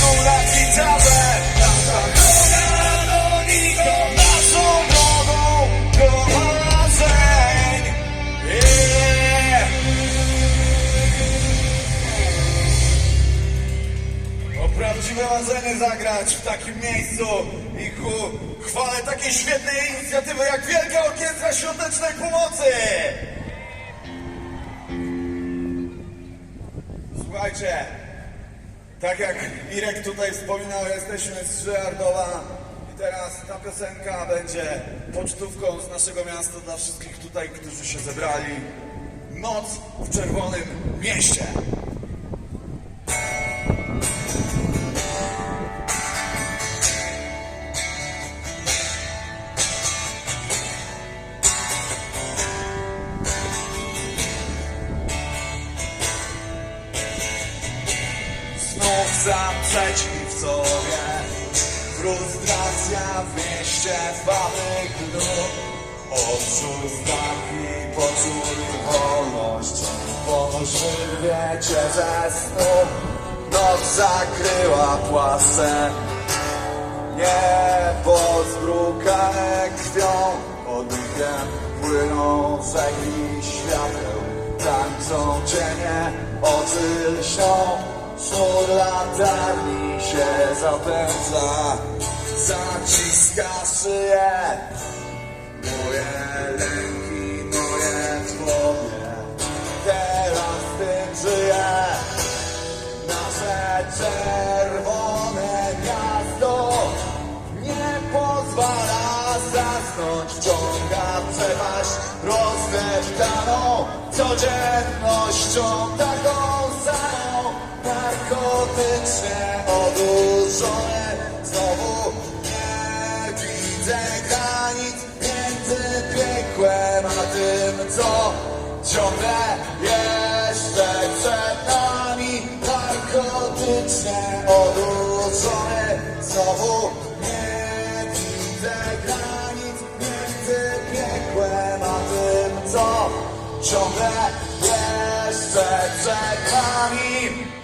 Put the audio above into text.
tu na gitarze Nasza prawdziwe zagrać w takim miejscu i ku chwale takiej świetnej inicjatywy jak Wielka Orkiestra Świątecznej Pomocy! Słuchajcie, tak jak Irek tutaj wspominał, jesteśmy z Żyardowa i teraz ta piosenka będzie pocztówką z naszego miasta dla wszystkich tutaj, którzy się zebrali. Noc w Czerwonym Mieście. Znów za przeciw sobie. Frustracja w mieście fabryk dróg Odczuł strach i poczuł wolność. Pożywia cię ze snu Noc zakryła płaszcze Niebo zbrukane krwią Odychem płyną rzeki świateł. Tańczą cienie, oczy lśnią Sznur latarni się zapętla Zaciska szyję. Moje lęki, moje fobie Teraz tym żyję. Nasze czerwone miasto nie pozwala zasnąć, wciąga przepaść rozdeptaną codziennością taką zmęczone Znowu nie widzę granic Między piekłem a tym, co ciągle jeszcze przed nami. Narkotycznie odrzucony Znowu nie widzę granic Między piekłem a tym, co ciągle jeszcze przed nami.